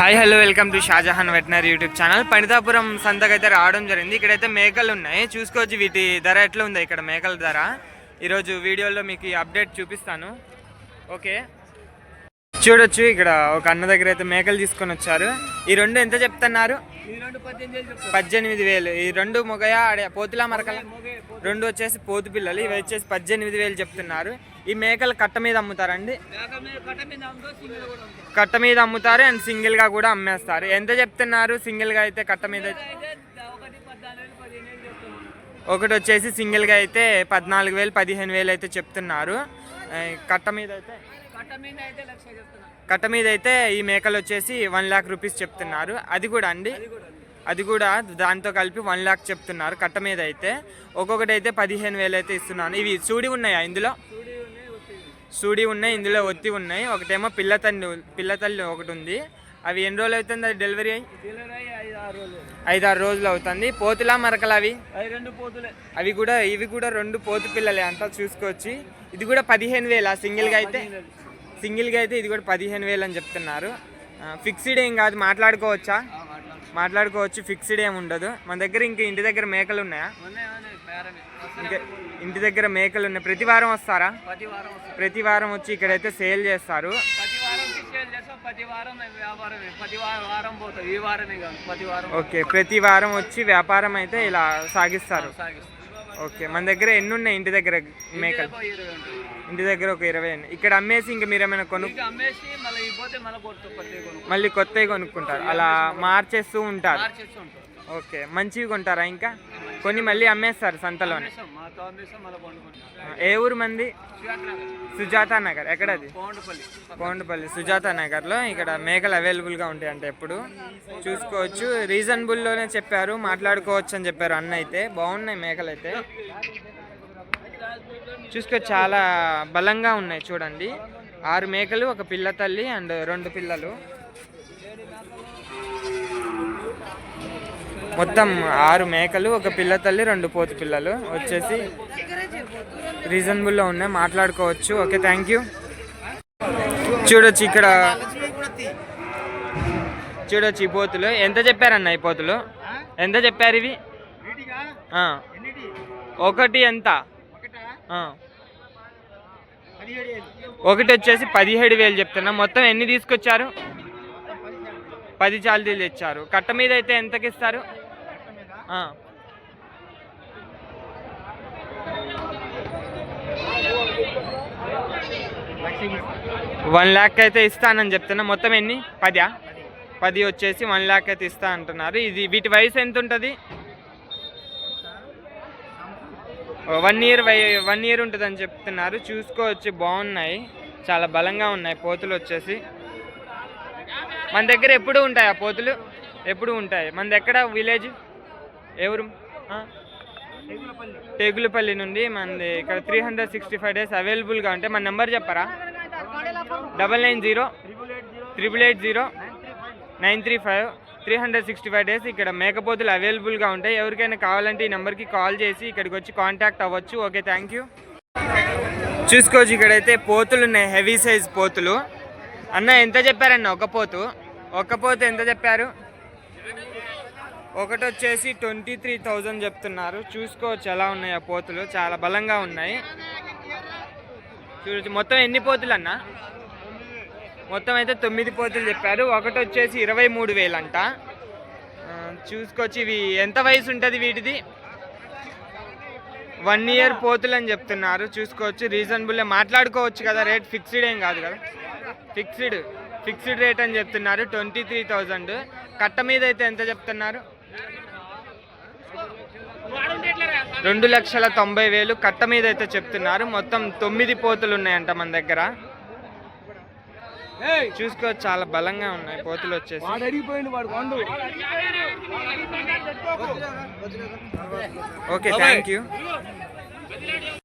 Hi hello welcome to Shahjahan veterinary YouTube channel. Panithapuram సంతకు అయితే రావడం జరిగింది. ఇక్కడైతే మేకలు ఉన్నాయి. చూసుకోవచ్చు వీటి ధర ఎట్లా ఉంది ఇక్కడ మేకల ధర. ఈరోజు వీడియోలో మీకు ఈ అప్డేట్ చూపిస్తాను. ఓకే. చూడొచ్చు ఇక్కడ ఒక అన్న దగ్గర అయితే మేకలు తీసుకొని వచ్చారు. ఈ రెండు ఎంత చెప్తున్నారు? పద్దెనిమిది వేలు. ఈ రెండు మొగయ ఆడ పోతులా మరకల? రెండు వచ్చేసి పోతు పిల్లలు ఇవి వచ్చేసి పద్దెనిమిది వేలు చెప్తున్నారు. ఈ మేకలు కట్ట మీద అమ్ముతారండి? కట్ట మీద అమ్ముతారు అండ్ సింగిల్గా కూడా అమ్మేస్తారు. ఎంత చెప్తున్నారు? సింగిల్గా అయితే కట్ట మీద ఒకటి వచ్చేసి సింగిల్గా అయితే పద్నాలుగు వేలు పదిహేను వేలు అయితే చెప్తున్నారు. కట్ట మీద అయితే కట్ట మీద అయితే ఈ మేకలు వచ్చేసి వన్ లాక్ రూపీస్ చెప్తున్నారు. అది కూడా అండి? అది కూడా దాంతో కలిపి వన్ లాక్ చెప్తున్నారు కట్ట మీద అయితే. ఒక్కొక్కటి అయితే పదిహేను వేలు అయితే ఇస్తున్నాను. ఇవి సూడి ఉన్నాయా ఇందులో? సూడి ఉన్నాయి ఇందులో ఒత్తి ఉన్నాయి. ఒకటేమో పిల్ల తల్లి పిల్ల తల్లి ఒకటి ఉంది. అవి ఎన్ని రోజులు అవుతుంది? అది డెలివరీ అయ్యి ఐదు ఆరు రోజులు అవుతుంది. పోతులా మరకలు అవి? రెండు పోతులే. అవి కూడా ఇవి కూడా రెండు పోతు పిల్లలే అంతా చూసుకోవచ్చు. ఇది కూడా పదిహేను వేల? సింగిల్గా అయితే సింగిల్గా అయితే ఇది కూడా పదిహేను వేలు అని చెప్తున్నారు. ఫిక్స్డ్ ఏం కాదు మాట్లాడుకోవచ్చా? మాట్లాడుకోవచ్చు ఫిక్స్డ్ ఏం ఉండదు. మన దగ్గర ఇంకా ఇంటి దగ్గర మేకలు ఉన్నాయా? ఇంకా ఇంటి దగ్గర మేకలు ఉన్నాయి ప్రతి వారం వస్తారా? ప్రతి వారం వచ్చి ఇక్కడైతే సేల్ చేస్తారు. ఓకే ప్రతి వారం వచ్చి వ్యాపారం అయితే ఇలా సాగిస్తారు. సాగిస్తాం ఓకే మన దగ్గర ఎన్ని ఉన్నాయి ఇంటి దగ్గర మేకలు? ఇంటి దగ్గర ఒక ఇరవై ఇక్కడ అమ్మేసి ఇంకా మీరు ఏమైనా కొను మళ్ళీ కొత్తవి కొనుక్కుంటారు. అలా మార్చేస్తూ ఉంటారు. ఓకే మంచివి కొంటారా ఇంకా? కొన్ని మళ్ళీ అమ్మేస్తారు సంతలోనే. ఏ ఊరు మంది? సుజాత నగర్. ఎక్కడది కోండపల్లి. కోండపల్లి. సుజాత నగర్లో ఇక్కడ మేకలు అవైలబుల్గా ఉంటాయి అంటే ఎప్పుడు. చూసుకోవచ్చు. రీజనబుల్లోనే చెప్పారు మాట్లాడుకోవచ్చు అని చెప్పారు అన్న అయితే. బాగున్నాయి మేకలు అయితే. చూసుకో చాలా బలంగా ఉన్నాయి చూడండి. ఆరు మేకలు ఒక పిల్ల తల్లి అండ్ రెండు పిల్లలు. మొత్తం ఆరు మేకలు ఒక పిల్ల తల్లి రెండు పోతు పిల్లలు. వచ్చేసి రీజనబుల్లో ఉన్నాయి మాట్లాడుకోవచ్చు. ఓకే థ్యాంక్ యూ చూడొచ్చు ఇక్కడ. చూడొచ్చు ఈ పోతులు. ఎంత చెప్పారన్న ఈ పోతులు? ఎంత చెప్పారు ఇవి? ఒకటి ఎంత? ఒకటి వచ్చేసి పదిహేడు వేలు చెప్తున్నా. మొత్తం ఎన్ని తీసుకొచ్చారు? పది చాలతీలు తెచ్చారు. కట్ట మీద అయితే ఎంతకి ఇస్తారు వన్ ల్యాక్ అయితే ఇస్తానని చెప్తున్నా. మొత్తం ఎన్ని? పదా పది వచ్చేసి వన్ ల్యాక్ అయితే ఇస్తా అంటున్నారు. ఇది వీటి వయసు ఎంత ఉంటుంది? వన్ ఇయర్ వై వన్ ఇయర్ ఉంటుందని చెప్తున్నారు. చూసుకోవచ్చు. బాగున్నాయి. చాలా బలంగా ఉన్నాయి. పోతులు వచ్చేసి. మన దగ్గర ఎప్పుడు ఉంటాయి ఆ పోతులు? ఎప్పుడు ఉంటాయి? మన దగ్గర విలేజ్? ఎవరు? టేగులపల్లి నుండి మనది ఇక్కడ three hundred sixty five days అవైలబుల్గా ఉంటే మన నెంబర్ చెప్పరా? Double nine zero triple eight zero nine three five three hundred sixty five days ఇక్కడ మేకపోతులు అవైలబుల్గా ఉంటాయి ఎవరికైనా కావాలంటే ఈ నెంబర్కి కాల్ చేసి ఇక్కడికి వచ్చి కాంటాక్ట్ అవ్వచ్చు. ఓకే థ్యాంక్ యూ చూసుకోవచ్చు ఇక్కడైతే పోతులు ఉన్నాయి హెవీ సైజ్ పోతులు. అన్న ఎంత చెప్పారన్న? ఒక పోతు. ఒక పోతు ఎంత చెప్పారు? ఒకటి వచ్చేసి ట్వంటీ త్రీ థౌజండ్ చెప్తున్నారు. చూసుకోవచ్చు ఎలా ఉన్నాయి ఆ పోతులు. చాలా బలంగా ఉన్నాయి. చూడొచ్చు. మొత్తం ఎన్ని పోతులు అన్న మొత్తం అయితే తొమ్మిది పోతులు చెప్పారు. ఒకటి వచ్చేసి ఇరవై మూడు వేలంట. చూసుకొచ్చి చూసుకోవచ్చు. ఇవి ఎంత వయసు ఉంటుంది వీటిది? వన్ ఇయర్ పోతులు అని చెప్తున్నారు. చూసుకోవచ్చు. రీజనబుల్ మాట్లాడుకోవచ్చు కదా. రేట్ ఫిక్స్డ్ ఏం కాదు కదా. ఫిక్స్డ్. ఫిక్స్డ్ రేట్ అని చెప్తున్నారు. Twenty three thousand. కట్ట మీద అయితే ఎంత చెప్తున్నారు? రెండు లక్షల తొంభై వేలు కట్ట మీద అయితే చెప్తున్నారు. మొత్తం తొమ్మిది పోతులు ఉన్నాయంట మన దగ్గర. చూసుకోవచ్చు చాలా బలంగా ఉన్నాయి. పోతులు వచ్చేసి. Okay thank you